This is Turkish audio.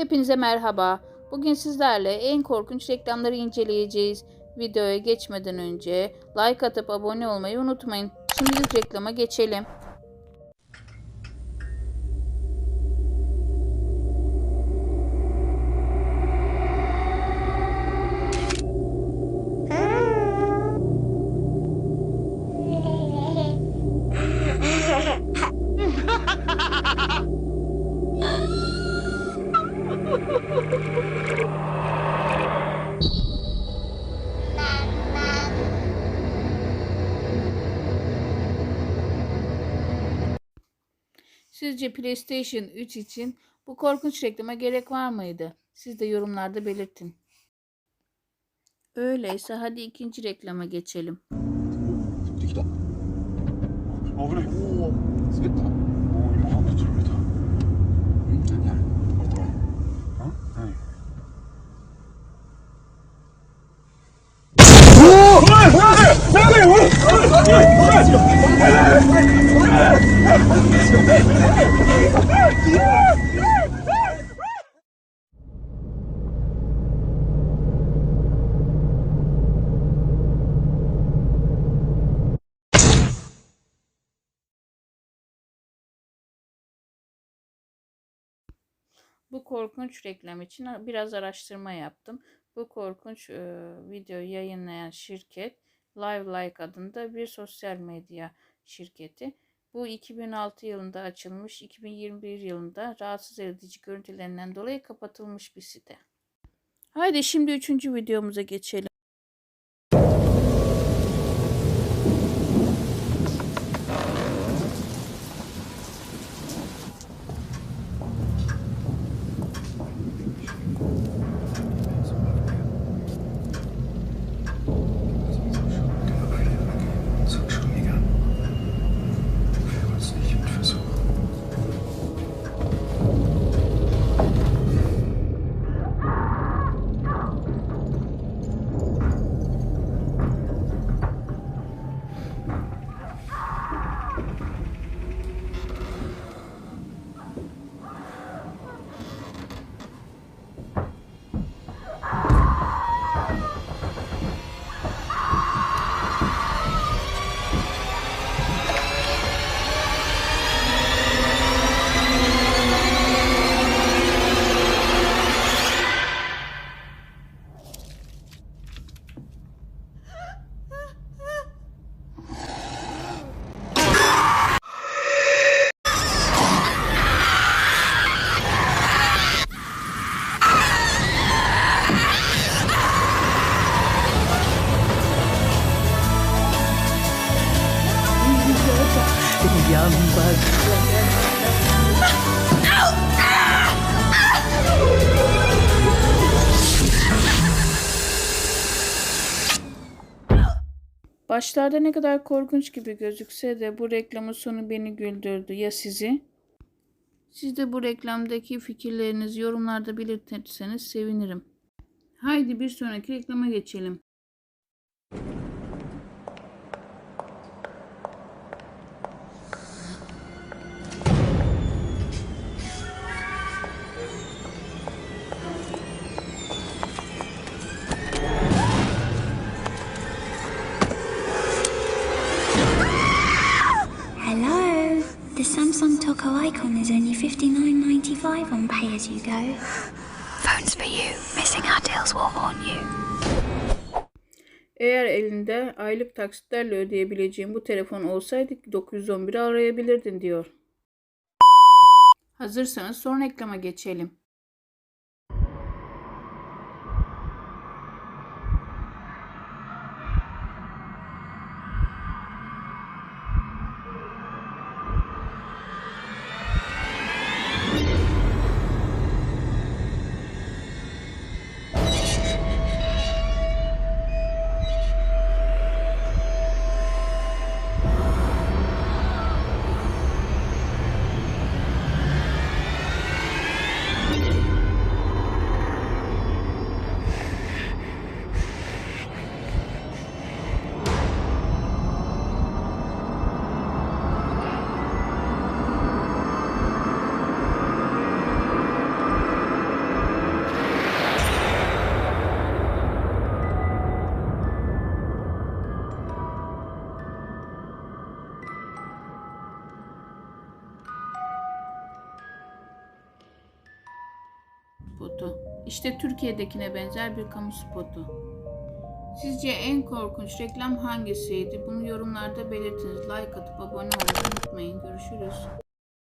Hepinize merhaba. Bugün sizlerle en korkunç reklamları inceleyeceğiz. Videoya geçmeden önce like atıp abone olmayı unutmayın. Şimdilik reklama geçelim. Sizce PlayStation 3 için bu korkunç reklama gerek var mıydı? Siz de yorumlarda belirtin. Öyleyse hadi ikinci reklama geçelim. で Bu korkunç reklam için biraz araştırma yaptım. Bu korkunç e, videoyu yayınlayan şirket Live Like adında bir sosyal medya şirketi. Bu 2006 yılında açılmış, 2021 yılında rahatsız edici görüntülerinden dolayı kapatılmış bir site. Haydi şimdi üçüncü videomuza geçelim. Bak. Başlarda ne kadar korkunç gibi gözükse de bu reklamın sonu beni güldürdü. Ya sizi? Siz de bu reklamdaki fikirlerinizi yorumlarda belirtirseniz sevinirim. Haydi bir sonraki reklama geçelim. The Samsung Toco icon is only $59.95 on pay as you go. Phones for you. Missing our deals will haunt you. Eğer elinde aylık taksitlerle ödeyebileceğin bu telefon olsaydı 911'i arayabilirdin diyor. Hazırsanız son reklama geçelim. Spotu. İşte Türkiye'dekine benzer bir kamu spotu. Sizce en korkunç reklam hangisiydi? Bunu yorumlarda belirtiniz. Like atıp abone olmayı unutmayın. Görüşürüz.